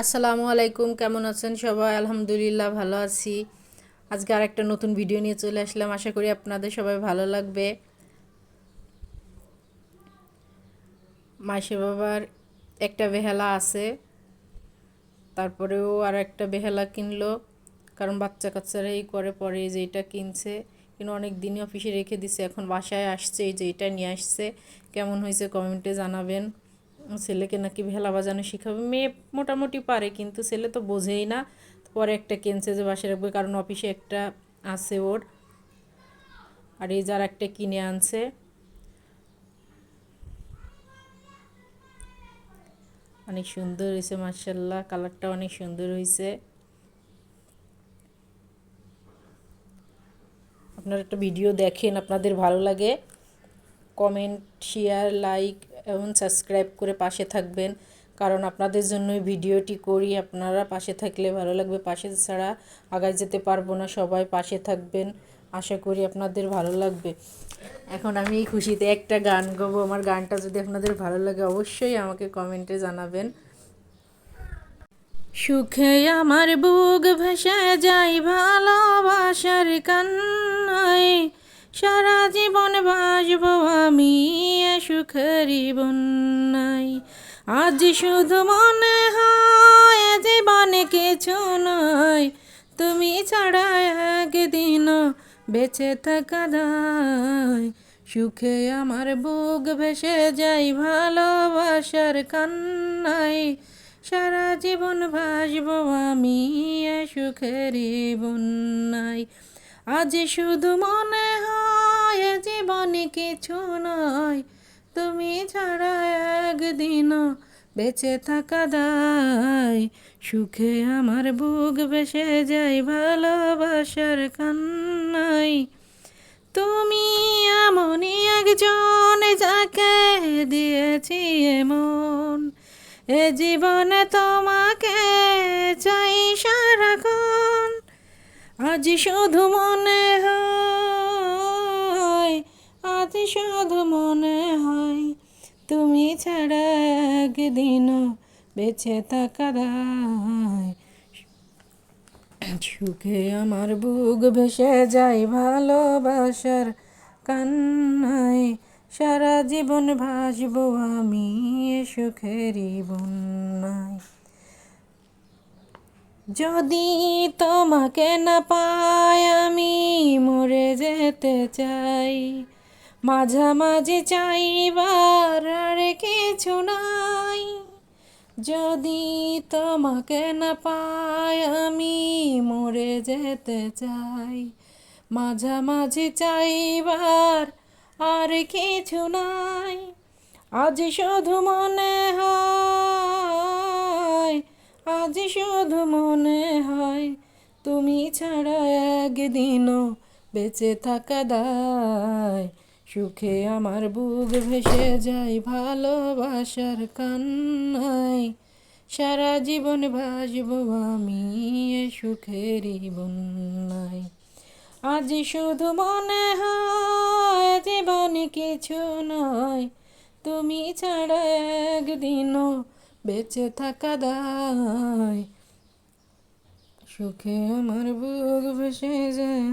আসসালামু আলাইকুম, কেমন আছেন সবাই? আলহামদুলিল্লাহ ভালো আছি। আজকে আর একটা নতুন ভিডিও নিয়ে চলে আসলাম। আশা করি আপনাদের সবাই ভালো লাগবে। মাসে বাবার একটা বেহালা আছে। তারপরেও আর একটা বেহালা কিনলো। কারণ বাচ্চা কাচ্চারা এই করে, পরে যে এটা কিনছে। কিন্তু অনেক দিনই অফিসে রেখে দিছে। এখন বাসায় আসছে, এই যে এটা নিয়ে আসছে। কেমন হয়েছে কমেন্টে জানাবেন। ছেলেকে নাকি ভেলা বাজানো শিখাবে? মেয়ে মোটামুটি পারে, কিন্তু ছেলে তো বোঝেই না। পরে একটা কিনছে যে বাসায় রাখবে, কারণ অফিসে একটা আছে ওর। আর এই যার একটা কিনে আনছে। অনেক সুন্দর হয়েছে মার্শাল্লাহ কালারটা অনেক সুন্দর হয়েছে। আপনারা একটা ভিডিও দেখেন, আপনাদের ভালো লাগে। কমেন্ট, শেয়ার, লাইক এবং সাবস্ক্রাইব করে পাশে থাকবেন। কারণ আপনাদের জন্যই ভিডিওটি করি। আপনারা পাশে থাকলে ভালো লাগবে। পাশে ছাড়া আগায় যেতে পারব না। সবাই পাশে থাকবেন। আশা করি আপনাদের ভালো লাগবে। এখন আমি এই খুশিতে একটা গান গাবো। আমার গানটা যদি আপনাদের ভালো লাগে অবশ্যই আমাকে কমেন্টে জানাবেন। সুখে আমার বুক ভেসে যাই ভালোবাসার কান্নায়। সারা জীবন বাসব আমি সুখেরই বন্যায়। আজ শুধু মনে হয় জীবনে কিছু নয় তুমি ছাড়া একদিন বেঁচে থাকা দায় সুখে আমার বুক ভেসে যাই ভালোবাসার কান্নায়। সারা জীবন ভাসব আমি সুখেরই বন্যায়। আজ শুধু মনে হয় এ জীবনে কিছু নয়। তুমি ছাড়া একদিন বেঁচে থাকা দায়। সুখে আমার বুক বেসে যাই ভালোবাসার কান্নাই তুমি এমনই একজন যাকে দিয়েছি এমন। এ জীবনে তোমাকে চাই সারাক্ষণ। আজ শুধু মনে হয় আজ শুধু মনে হয়। তুমি ছাড়া একদিনও বেঁচে থাকা দায় সুখে আমার বুক ভেসে যায় ভালোবাসার কান্নায়। সারা জীবন ভাসব আমি সুখেরই বন্যায়। যদি তোমাকে না পাই, আমি মরে যেতে চাই। মাঝামাঝি চাইবার আর কিছু নাই। যদি তোমাকে না পাই, আমি মরে যেতে চাই। মাঝামাঝি চাইবার আর কিছু নাই। আজ শুধু মনে হয়, আজ শুধু মনে হয়, তুমি ছাড়া একদিনও বেঁচে থাকা দায়। সুখে আমার বুক ভেসে যায় ভালোবাসার কান্নায়। সারা জীবন ভাসব আমি এ সুখেরই বন্যায়। আজ শুধু মনে হয় জীবন কিছু নয়, তুমি ছাড়া একদিনও বেঁচে থাকা দায়। সুখে আমার বুক ভেসে যায়